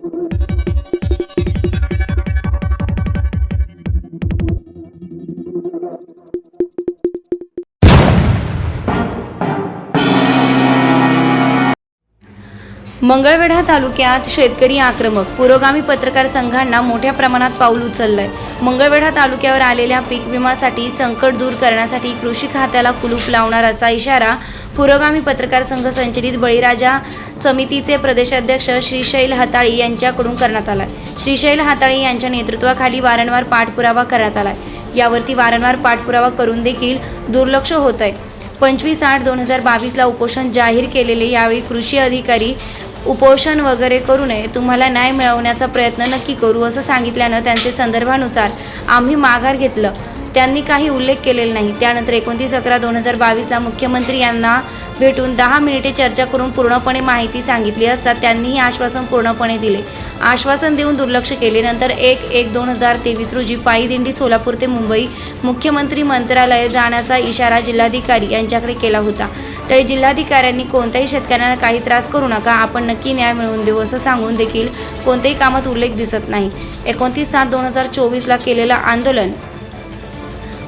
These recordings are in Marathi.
Thank you. मंगळवेढा तालुक्यात शेतकरी आक्रमक पुरोगामी पत्रकार संघांना मोठ्या प्रमाणात पाऊल उचललंय. मंगळवेढा तालुक्यावर आलेल्या पीक विमासाठी संकट दूर करण्यासाठी कृषी खात्याला कुलूप लावणार असा इशारा पुरोगामी पत्रकार संघ संचलित बळीराजा समितीचे प्रदेशाध्यक्ष श्रीशैल हाताळी यांच्याकडून करण्यात आलाय. श्रीशैल हाताळी यांच्या नेतृत्वाखाली वारंवार पाठपुरावा करण्यात आलाय. यावरती वारंवार पाठपुरावा करून देखील दुर्लक्ष होत आहे पंचवीस आठ दोन हजार बावीसला उपोषण जाहीर केलेले यावेळी कृषी अधिकारी उपोषण वगैरे करू नये तुम्हाला न्याय मिळवण्याचा प्रयत्न नक्की करू असं सांगितल्यानं त्यांचे संदर्भानुसार आम्ही माघार घेतलं. त्यांनी काही उल्लेख केलेला नाही. त्यानंतर एकोणतीस अकरा दोन हजार बावीसला मुख्यमंत्री यांना भेटून दहा मिनिटे चर्चा करून पूर्णपणे माहिती सांगितली असता त्यांनीही आश्वासन पूर्णपणे दिले. आश्वासन देऊन दुर्लक्ष केले. नंतर एक एक दोन हजार तेवीस रोजी पायी दिंडी सोलापूर ते मुंबई मुख्यमंत्री मंत्रालय जाण्याचा इशारा जिल्हाधिकारी यांच्याकडे केला होता. तरी जिल्हाधिकाऱ्यांनी कोणत्याही शेतकऱ्यांना काही त्रास करू नका. आपण नक्की न्याय मिळवून देऊ असं सांगून देखील कोणत्याही कामात उल्लेख दिसत नाही. एकोणतीस सात दोन हजार चोवीसला केलेलं आंदोलन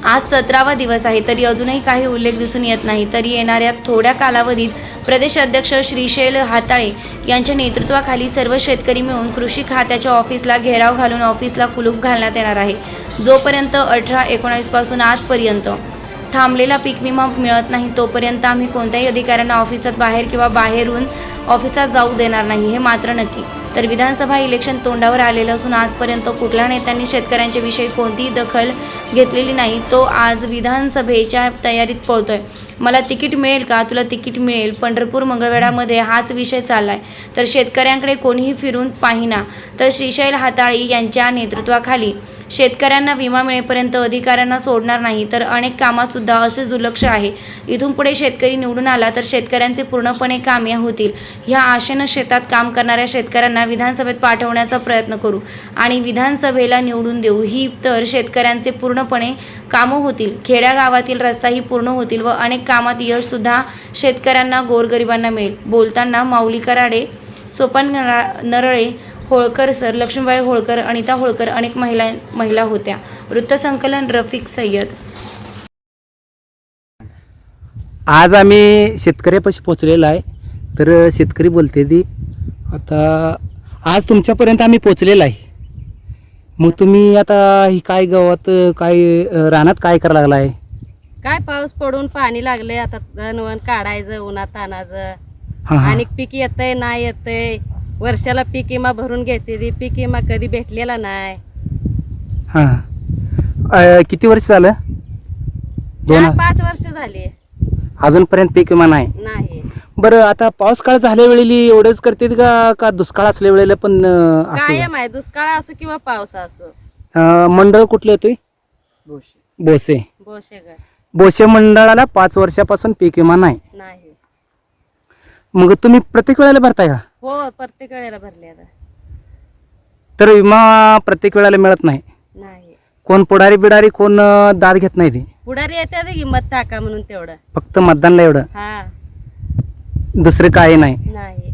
आज सतरावा दिवस आहे तरी अजूनही काही उल्लेख दिसून येत नाही. तरी येणाऱ्या थोड्या कालावधीत प्रदेश अध्यक्ष श्रीशैल हाताळे यांच्या नेतृत्वाखाली सर्व शेतकरी मिळून कृषी खात्याच्या ऑफिसला घेराव घालून ऑफिसला कुलूप घालण्यात येणार आहे. जोपर्यंत अठरा एकोणावीसपासून आजपर्यंत थांबलेला पीक विमा मिळत नाही तोपर्यंत आम्ही कोणत्याही अधिकाऱ्यांना ऑफिसात बाहेर किंवा बाहेरून ऑफिसात जाऊ देणार नाही हे मात्र नक्की. तर विधानसभा इलेक्शन तोंडावर आलेलं असून आजपर्यंत कुठल्या नेत्यांनी शेतकऱ्यांच्या विषयी कोणतीही दखल घेतलेली नाही तो आज विधानसभेच्या तयारीत पळतोय. मला तिकीट मिळेल का? तुला तिकीट मिळेल. पंढरपूर मंगळवेढामध्ये हाच विषय चाललाय. तर शेतकऱ्यांकडे कोणीही फिरून पाहिना. तर श्रीशैल हाताळी यांच्या नेतृत्वाखाली शेतकऱ्यांना विमा मिळेपर्यंत अधिकाऱ्यांना सोडणार नाही तर अनेक कामात सुद्धा असेच दुर्लक्ष आहे. इथून पुढे शेतकरी निवडून आला तर शेतकऱ्यांचे पूर्णपणे कामे होतील. ह्या आशेनं शेतात काम करणाऱ्या शेतकऱ्यांना विधानसभेत पाठवण्याचा प्रयत्न करू आणि विधानसभेला निवडून देऊ. ही तर शेतकऱ्यांचे पूर्णपणे कामं होतील. खेड्यागावातील रस्ताही पूर्ण होतील व अनेक कामात यशसुद्धा शेतकऱ्यांना गोरगरिबांना मिळेल. बोलताना माऊली कराडे सोपन नरळे होळकर सर लक्ष्मीबाई होळकर अनिता होळकर अनेक महिला महिला होत्या. वृत्तसंकलन रफिक सय्यद. आज आम्ही शेतकऱ्यापाशी पोचलेलो आहे. तर शेतकरी बोलते ती आता आज तुमच्यापर्यंत आम्ही पोचलेलो आहे. मग तुम्ही आता ही काय गावात काय रानात काय करायला लागलाय? काय पाऊस पडून पाणी लागले आता दणवण काढायचं उन्हात तानाचं हां. आणि पीक येतंय नाही येतंय. वर्षाला पीक विमा भरून घेते पीक विमा कधी भेटलेला नाही. हां. अं, किती वर्ष झालं? दोन चार पाच वर्ष झाली. अजूनपर्यंत पीक विमा नाही? नाही. बरं आता पाऊस काळ झाल्या वेळेला एवढंच करते का का दुष्काळ असल्या वेळेला पण अं, असं कायम आहे दुष्काळ असो किंवा पाऊस असो. अं, मंडळ कुठलं येतोय बोसे बोशेगड बोसे मंडळाला पाच वर्षापासून पीक विमा नाही. नाही. मग तुम्ही प्रत्येक वेळेला भरताय का? हो प्रत्येक वेळेला भरले आता. तर विमा प्रत्येक वेळेला मिळत नाही. नाही. कोण पुढारी बिडारी कोण अं, दाद घेत नाही ते. पुढारी येते किंमत टाका म्हणून तेवढं. फक्त मतदानला एवढं. हा. दुसरं काही नाही. नाही.